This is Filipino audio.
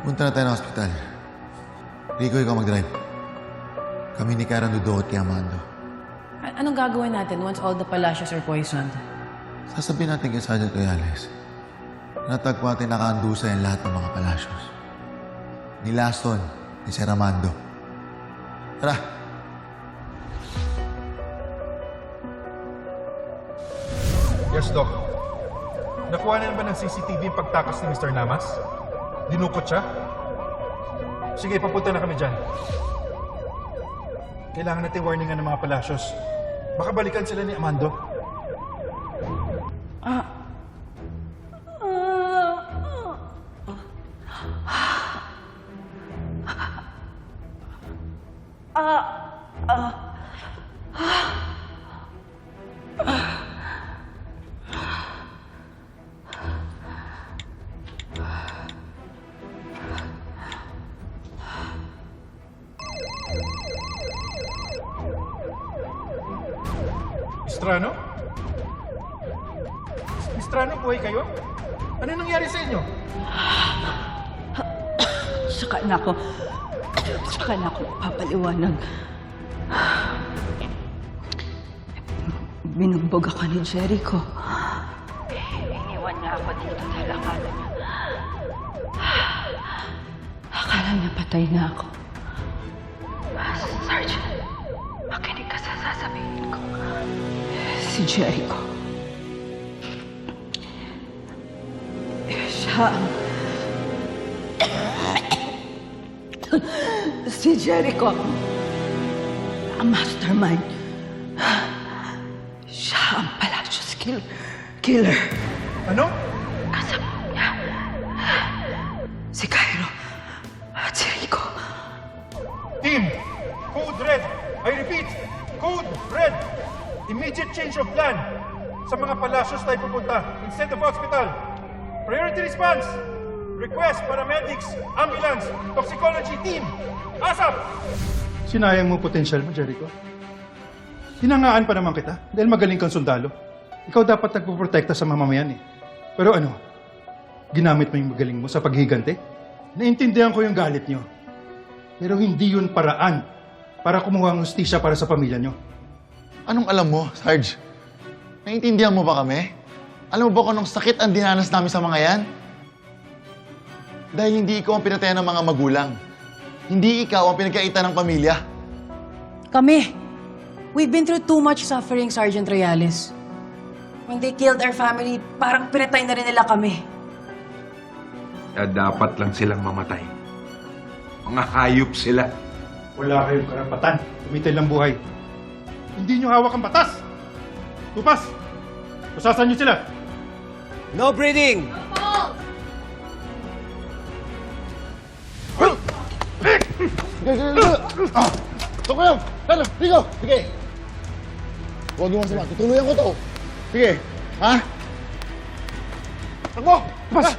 Pupunta na tayo ng ospital. Rico, ikaw mag-drive. Kami ni Karen Dudot kay Amando. A- anong gagawin natin once all the palacios are poisoned? Sasabihin natin kay Sergeant Reales. Natagpo natin nakaandusa yung lahat ng mga palasyos. Ni Laston, ni Sir Amando. Tara! Yes, Doc. Nakuha na ba ng CCTV yung pagtakas ni Mr. Namas? Dinukot siya? Sige, papunta na kami dyan. Kailangan natin warningan ng mga palasyos. Baka balikan sila ni Amando. Mistrano? Mistrano, buhay kayo? Ano nangyari sa inyo? Saka na ako, saka na ako papaliwanag. Binugbog ako ni Jericho. Iniwan niya ako dito dahil akala niya... Akala niya patay na ako. Si Jericho. Siya ang si Jericho ang mastermind. Siya ang Palacios kill killer. Ano? Kasama niya si Cairo at si Rico. Team! Code Red! I repeat! Code Red! Immediate change of plan! Sa mga palasyos tayo pupunta instead of hospital. Priority response! Request paramedics, ambulance, toxicology team! ASAP! Sinayang mo potensyal mo, Jericho. Hinangaan pa naman kita dahil magaling kang sundalo. Ikaw dapat nagpoprotekta sa mamamayan eh. Pero ano, ginamit mo yung magaling mo sa paghigante? Naintindihan ko yung galit niyo. Pero hindi yun paraan para kumuha ng hustisya para sa pamilya nyo. Anong alam mo, Sarge? Naintindihan mo ba kami? Alam mo ba kung anong sakit ang dinanas namin sa mga yan? Dahil hindi ikaw ang pinatayan ng mga magulang. Hindi ikaw ang pinagkaitan ng pamilya. Kami! We've been through too much suffering, Sergeant Reales. When they killed our family, parang pinatay na rin nila kami. Kaya dapat lang silang mamatay. Mga hayop sila. Wala kayong karapatan. Tumitil ng buhay. Hindi nyo hawak ang batas. Tupas! Pusasan nyo sila. No breathing! Ito ko lang! Talo! Rico! Sige! Huwag yung masama. Tutuluyan ko to. Sige! Ha? Takbo! Tupas!